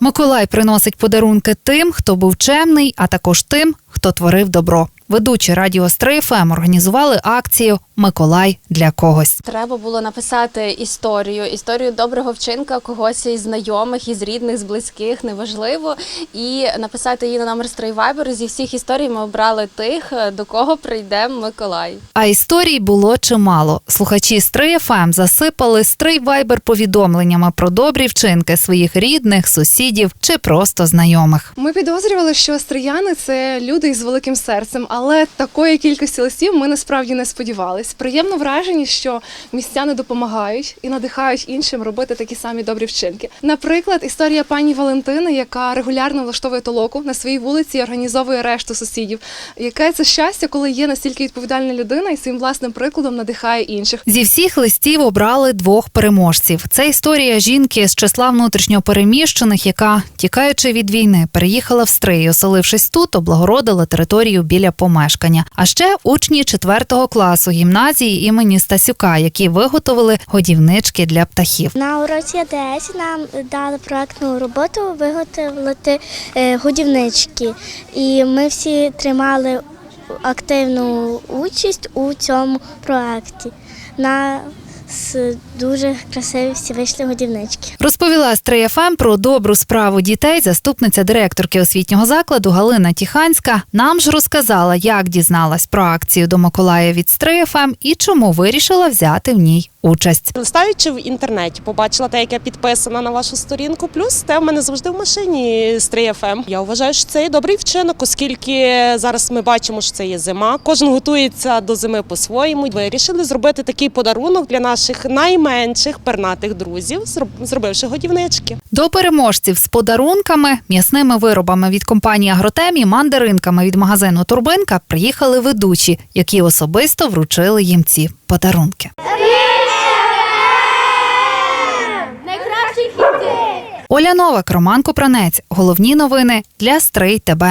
Миколай приносить подарунки тим, хто був чемний, а також тим, хто творив добро. Ведучі радіо Стрий ФМ організували акцію Миколай для когось. Треба було написати історію, історію доброго вчинка когось із знайомих, із рідних, з близьких, неважливо. І написати її на номер Стрий Viber. Зі всіх історій ми обрали тих, до кого прийде Миколай. А історій було чимало. Слухачі Стрий ФМ засипали Стрий Вайбер повідомленнями про добрі вчинки своїх рідних, сусідів чи просто знайомих. Ми підозрювали, що стрияни це люди із великим серцем, але такої кількості листів ми насправді не сподівались. Приємно вражені, що містяни допомагають і надихають іншим робити такі самі добрі вчинки. Наприклад, історія пані Валентини, яка регулярно влаштовує толоку на своїй вулиці і організовує решту сусідів. Яке це щастя, коли є настільки відповідальна людина і своїм власним прикладом надихає інших. Зі всіх листів обрали двох переможців. Це історія жінки з числа внутрішньопереміщених, яка, тікаючи від війни, переїхала в Стрий, оселившись тут, облагородила територію біля помешкання. А ще учні 4 класу гімназії імені Стасюка, які виготовили годівнички для птахів. На уроці АДС нам дали проектну роботу виготовити е, годівнички, і ми всі тримали активну участь у цьому проекті. На с- дуже красиві всі вийшли годівнички. Розповіла Стрий ФМ про добру справу дітей заступниця директорки освітнього закладу Галина Тіханська. Нам ж розказала, як дізналась про акцію до Миколая від Стрий ФМ і чому вирішила взяти в ній участь. Листаючи в інтернеті, побачила те, яке підписана на вашу сторінку. Плюс те в мене завжди в машині з 3FM. Я вважаю, що це є добрий вчинок, оскільки зараз ми бачимо, що це є зима. Кожен готується до зими по-своєму. Вирішили зробити такий подарунок для наших найменших пернатих друзів, зроб- зробивши годівнички. До переможців з подарунками, м'ясними виробами від компанії Агротемі, мандаринками від магазину Турбинка приїхали ведучі, які особисто вручили їм ці подарунки. Оля Новак, Роман Купранець. Головні новини для Стрий ТБ.